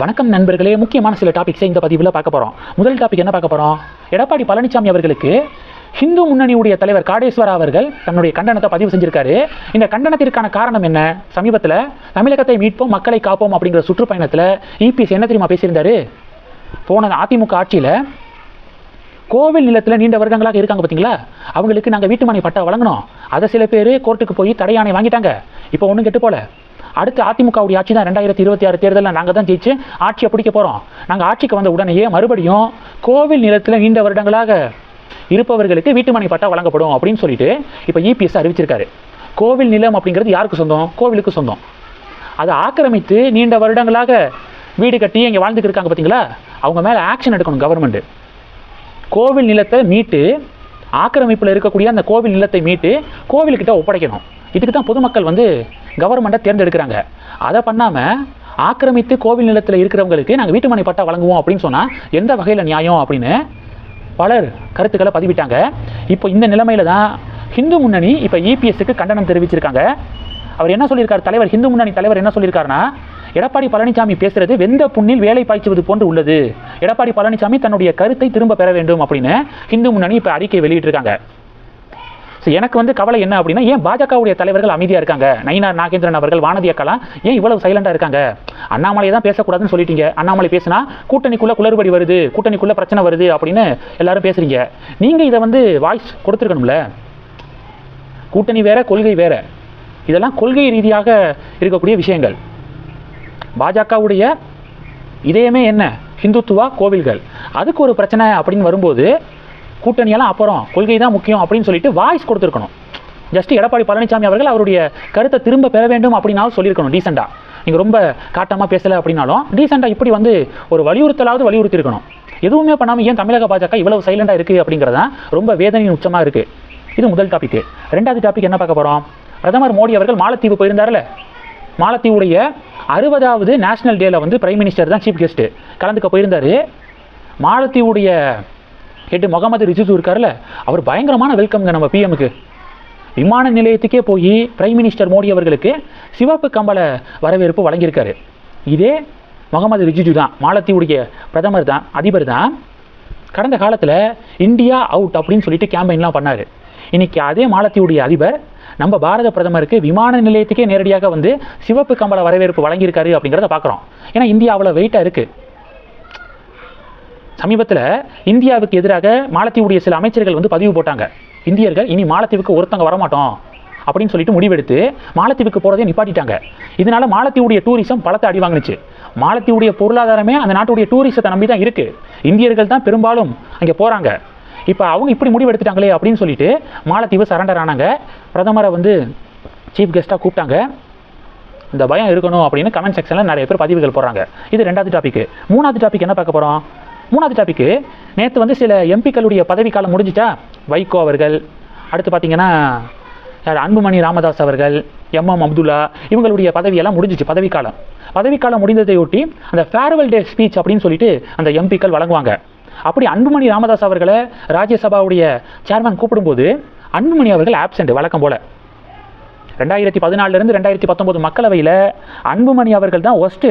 வணக்கம் நண்பர்களே. முக்கியமான சில டாபிக்ஸை இந்த பதிவில் பார்க்க போகிறோம் முதல் டாபிக் என்ன பார்க்க போகிறோம் எடப்பாடி பழனிசாமி அவர்களுக்கு ஹிந்து முன்னணியுடைய தலைவர் காடேஸ்வரா அவர்கள் தன்னுடைய கண்டனத்தை பதிவு செஞ்சிருக்காரு. இந்த கண்டனத்திற்கான காரணம் என்ன? சமீபத்தில் தமிழகத்தை மீட்போம் மக்களை காப்போம் அப்படிங்கிற சுற்றுப்பயணத்தில் இபிஎஸ் என்ன தெரியுமா பேசியிருந்தாரு? போன அதிமுக ஆட்சியில் கோவில் நிலத்தில் நீண்ட வருடங்களாக இருக்காங்க பார்த்தீங்களா அவங்களுக்கு நாங்கள் வீட்டு மனை பட்டா வழங்கினோம். அதை சில பேர் கோர்ட்டுக்கு போய் தடையாணை வாங்கிட்டாங்க. இப்போ ஒன்றும் கெட்டு போல. அடுத்து அதிமுகவுடைய ஆட்சி தான் ரெண்டாயிரத்தி இருபத்தி ஆறு தேர்தலில் நாங்கள் தான் ஜெயிச்சு ஆட்சியை பிடிக்க போகிறோம் நாங்கள் ஆட்சிக்கு வந்த உடனேயே மறுபடியும் கோவில் நிலத்தில் நீண்ட வருடங்களாக இருப்பவர்களுக்கு வீட்டுமனை பட்டா வழங்கப்படும் அப்படின்னு சொல்லிட்டு இப்போ இபிஎஸ் அறிவிச்சிருக்காரு. கோவில் நிலம் அப்படிங்கிறது யாருக்கு சொந்தம்? கோவிலுக்கு சொந்தம். அதை ஆக்கிரமித்து நீண்ட வருடங்களாக வீடு கட்டி இங்கே வாழ்ந்துட்டு இருக்காங்க பார்த்தீங்களா அவங்க மேலே ஆக்ஷன் எடுக்கணும் கவர்மெண்ட் கோவில் நிலத்தை மீட்டு ஆக்கிரமிப்பில் இருக்கக்கூடிய அந்த கோவில் நிலத்தை மீட்டு கோவில்கிட்ட ஒப்படைக்கணும். இதுக்கு தான் பொதுமக்கள் வந்து கவர்மெண்ட்டை தேர்ந்தெடுக்கிறாங்க. அதை பண்ணாமல் ஆக்கிரமித்து கோவில் நிலத்தில் இருக்கிறவங்களுக்கு நாங்கள் வீட்டுமனை பட்டா வழங்குவோம் அப்படின்னு சொன்னால் எந்த வகையில் நியாயம் அப்படின்னு பலர் கருத்துக்களை பதிவிட்டாங்க. இப்போ இந்த நிலைமையில தான் ஹிந்து முன்னணி இப்போ இபிஎஸ்க்கு கண்டனம் தெரிவிச்சிருக்காங்க. அவர் என்ன சொல்லியிருக்கார்? தலைவர் ஹிந்து முன்னணி தலைவர் என்ன சொல்லியிருக்காருன்னா எடப்பாடி பழனிசாமி பேசுறது வெந்த புண்ணில் வேலை பாய்ச்சுவது போன்று உள்ளது. எடப்பாடி பழனிசாமி தன்னுடைய கருத்தை திரும்ப பெற வேண்டும் அப்படின்னு ஹிந்து முன்னணி இப்போ அறிக்கை வெளியிட்டிருக்காங்க. ஸோ எனக்கு வந்து கவலை என்ன அப்படின்னா ஏன் பாஜகவுடைய தலைவர்கள் அமைதியாக இருக்காங்க? நயினார் நாகேந்திரன் அவர்கள் வானதி அக்காலாம் ஏன் இவ்வளவு சைலண்டாக இருக்காங்க? அண்ணாமலையை தான் பேசக்கூடாதுன்னு சொல்லிட்டீங்க. அண்ணாமலை பேசினா கூட்டணிக்குள்ளே குளறுபடி வருது கூட்டணிக்குள்ளே பிரச்சனை வருது அப்படின்னு எல்லாரும் பேசுறீங்க. நீங்கள் இதை வந்து வாய்ஸ் கொடுத்துருக்கணும்ல. கூட்டணி வேற கொள்கை வேற. இதெல்லாம் கொள்கை ரீதியாக இருக்கக்கூடிய விஷயங்கள். பாஜகவுடைய இதயமே என்ன? ஹிந்துத்துவா கோவில்கள். அதுக்கு ஒரு பிரச்சனை அப்படின்னு வரும்போது கூட்டணியெல்லாம் அப்புறம் கொள்கை தான் முக்கியம் அப்படின்னு சொல்லிட்டு வாய்ஸ் கொடுத்துருக்கணும். ஜஸ்ட் எடப்பாடி பழனிசாமி அவர்கள் அவருடைய கருத்தை திரும்ப பெற வேண்டும் அப்படின்னாலும் சொல்லியிருக்கணும் டீசெண்டாக நீங்கள் ரொம்ப காட்டமாக பேசலை அப்படின்னாலும் டீசெண்டாக இப்படி வந்து ஒரு வலியுறுத்தலாவது வலியுறுத்தி இருக்கணும் எதுவுமே பண்ணாமல் ஏன் தமிழக பாஜக இவ்வளவு சைலண்டாக இருக்குது அப்படிங்கிறது தான் ரொம்ப வேதனையின் உச்சமாக இருக்குது இது முதல் டாபிக் ரெண்டாவது டாபிக் என்ன பார்க்க போகிறோம் பிரதமர் மோடி அவர்கள் மாலத்தீவு போயிருந்தார்ல? மாலத்தீவுடைய அறுபதாவது நேஷனல் டேல வந்து பிரைம் மினிஸ்டர் தான் சீஃப் கெஸ்ட்டு கலந்துக்க போயிருந்தார். மாலத்தீவுடைய ஹெட் முகமது ரிஜிஜு இருக்கார்ல அவர் பயங்கரமான வெல்கம்ங்க நம்ம பிஎம்க்கு விமான நிலையத்துக்கே போய் பிரைம் மினிஸ்டர் மோடி அவர்களுக்கு சிவப்பு கம்பள வரவேற்பு வழங்கியிருக்காரு. இதே முகமது ரிஜிஜு தான் மாலத்தீவுடைய பிரதமர் தான் அதிபர் தான். கடந்த காலத்தில் இந்தியா அவுட் அப்படின்னு சொல்லிட்டு கேம்பெயின்லாம் பண்ணார். இன்றைக்கி அதே மாலத்தீவுடைய அதிபர் நம்ம பாரத பிரதமருக்கு விமான நிலையத்துக்கே நேரடியாக வந்து சிவப்பு கம்பள வரவேற்பு வழங்கியிருக்காரு அப்படிங்கிறத பார்க்குறோம் ஏன்னா இந்தியா அவ்வளோ வெயிட்டாக இருக்குது சமீபத்தில் இந்தியாவுக்கு எதிராக மாலத்தீவுடைய சில அமைச்சர்கள் வந்து பதிவு போட்டாங்க. இந்தியர்கள் இனி மாலத்தீவுக்கு ஒருத்தங்க வரமாட்டோம். அப்படின்னு சொல்லிட்டு முடிவெடுத்து மாலத்தீவுக்கு போகிறதே நிப்பாட்டிட்டாங்க. இதனால மாலத்தீவுடைய டூரிசம் பலத்தை அடி வாங்கினுச்சு. மாலத்தீவுடைய பொருளாதாரமே அந்த நாட்டுடைய டூரிசத்தை நம்பி தான் இருக்குது இந்தியர்கள் தான் பெரும்பாலும் அங்கே போகிறாங்க இப்போ அவங்க இப்படி முடிவெடுத்துட்டாங்களே அப்படின்னு சொல்லிட்டு மாலத்தீவு சரண்டர் ஆனாங்க. பிரதமரை வந்து சீஃப் கெஸ்ட்டாக கூப்பிட்டாங்க. இந்த பயம் இருக்கணும் அப்படின்னு கமெண்ட் செக்ஷனில் நிறைய பேர் பதிவுகள் போடுறாங்க. இது ரெண்டாவது டாபிக் மூணாவது டாபிக் என்ன பார்க்க போகிறோம் மூணாவது டாப்பிக்கு நேற்று வந்து சில எம்பிக்களுடைய பதவிக்காலம் முடிஞ்சிட்டா வைகோ அவர்கள் அடுத்து பார்த்தீங்கன்னா யார் அன்புமணி ராமதாஸ் அவர்கள் எம்எம் அப்துல்லா இவங்களுடைய பதவியெல்லாம் முடிஞ்சிச்சு பதவிக்காலம். பதவிக்காலம் முடிந்ததையொட்டி அந்த ஃபேர்வெல் டே ஸ்பீச் அப்படின்னு சொல்லிட்டு அந்த எம்பிக்கள் வழங்குவாங்க. அப்படி அன்புமணி ராமதாஸ் அவர்களை ராஜ்யசபாவுடைய சேர்மேன் கூப்பிடும்போது அன்புமணி அவர்கள் ஆப்சண்ட் வழக்கம் போல. ரெண்டாயிரத்தி பதினாலிருந்து ரெண்டாயிரத்தி பத்தொம்போது மக்களவையில் அன்புமணி அவர்கள் தான் ஒஸ்ட்டு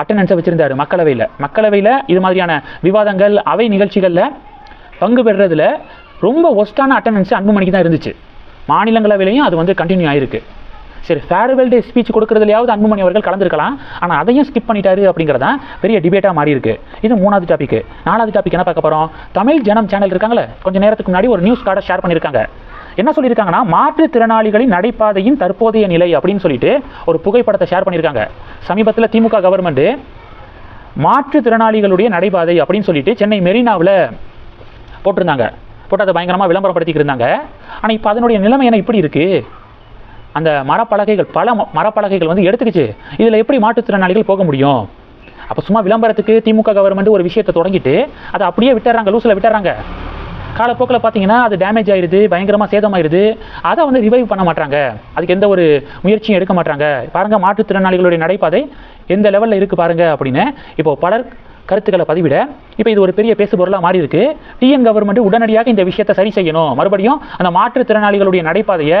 அட்டண்டன்ஸை வச்சுருந்தார் மக்களவையில். மக்களவையில் இது மாதிரியான விவாதங்கள் அவை நிகழ்ச்சிகளில் பங்கு பெறுறதுல ரொம்ப ஒஸ்ட்டான அட்டண்டன்ஸ் அன்புமணிக்கு தான் இருந்துச்சு. மாநிலங்களவையிலையும் அது வந்து கண்டினியூ ஆயிருக்கு. சரி ஃபேர்வெல் டே ஸ்பீச் கொடுக்குறதுலையாவது அன்புமணி அவர்கள் கலந்துருக்கலாம். ஆனால் அதையும் ஸ்கிப் பண்ணிட்டாரு அப்படிங்கிறதா பெரிய டிபேட்டாக மாறி இருக்கு இது மூணாவது டாபிக் நாலாவது டாபிக் என்ன பார்க்க போகிறோம் தமிழ் ஜனம் சேனல் இருக்காங்களே கொஞ்சம் நேரத்துக்கு முன்னாடி ஒரு நியூஸ் கார்டை ஷேர் பண்ணியிருக்காங்க. என்ன சொல்லியிருக்காங்கன்னா மாற்றுத்திறனாளிகளின் நடைபாதையின் தற்போதைய நிலை அப்படின்னு சொல்லிட்டு ஒரு புகைப்படத்தை ஷேர் பண்ணியிருக்காங்க. சமீபத்தில் திமுக கவர்மெண்ட்டு மாற்றுத்திறனாளிகளுடைய நடைபாதை அப்படின்னு சொல்லிட்டு சென்னை மெரினாவில் போட்டிருந்தாங்க. போட்டு அதை பயங்கரமாக விளம்பரப்படுத்திக்கிட்டு இருந்தாங்க. ஆனால் இப்போ அதனுடைய நிலைமை என்ன? இப்படி இருக்குது அந்த மரப்பலகைகள் பல ம- மரப்பலகைகள் வந்து எடுத்துக்கிச்சு. இதில் எப்படி மாற்றுத்திறனாளிகள் போக முடியும்? அப்போ சும்மா விளம்பரத்துக்கு திமுக கவர்மெண்ட் ஒரு விஷயத்தை தொடங்கிட்டு அதை அப்படியே விட்டுறாங்க லூஸில் விட்டுறாங்க. காலப்போக்கில் பார்த்தீங்கன்னா அது டேமேஜ் ஆயிடுது பயங்கரமாக சேதமாயிடுது. அதை வந்து ரிவைவ் பண்ண மாட்டாங்க. அதுக்கு எந்த ஒரு முயற்சியும் எடுக்க மாட்டாங்க. பாருங்கள் மாற்றுத்திறனாளிகளுடைய நடைபாதை எந்த லெவலில் இருக்குது பாருங்கள் அப்படின்னு. இப்போது பலர் கருத்துக்களை பதிவிட இப்போ இது ஒரு பெரிய பேசு பொருளாக மாறி இருக்கு டிஎன் கவர்மெண்ட் உடனடியாக இந்த விஷயத்தை சரி செய்யணும். மறுபடியும் அந்த மாற்றுத்திறனாளிகளுடைய நடைபாதையை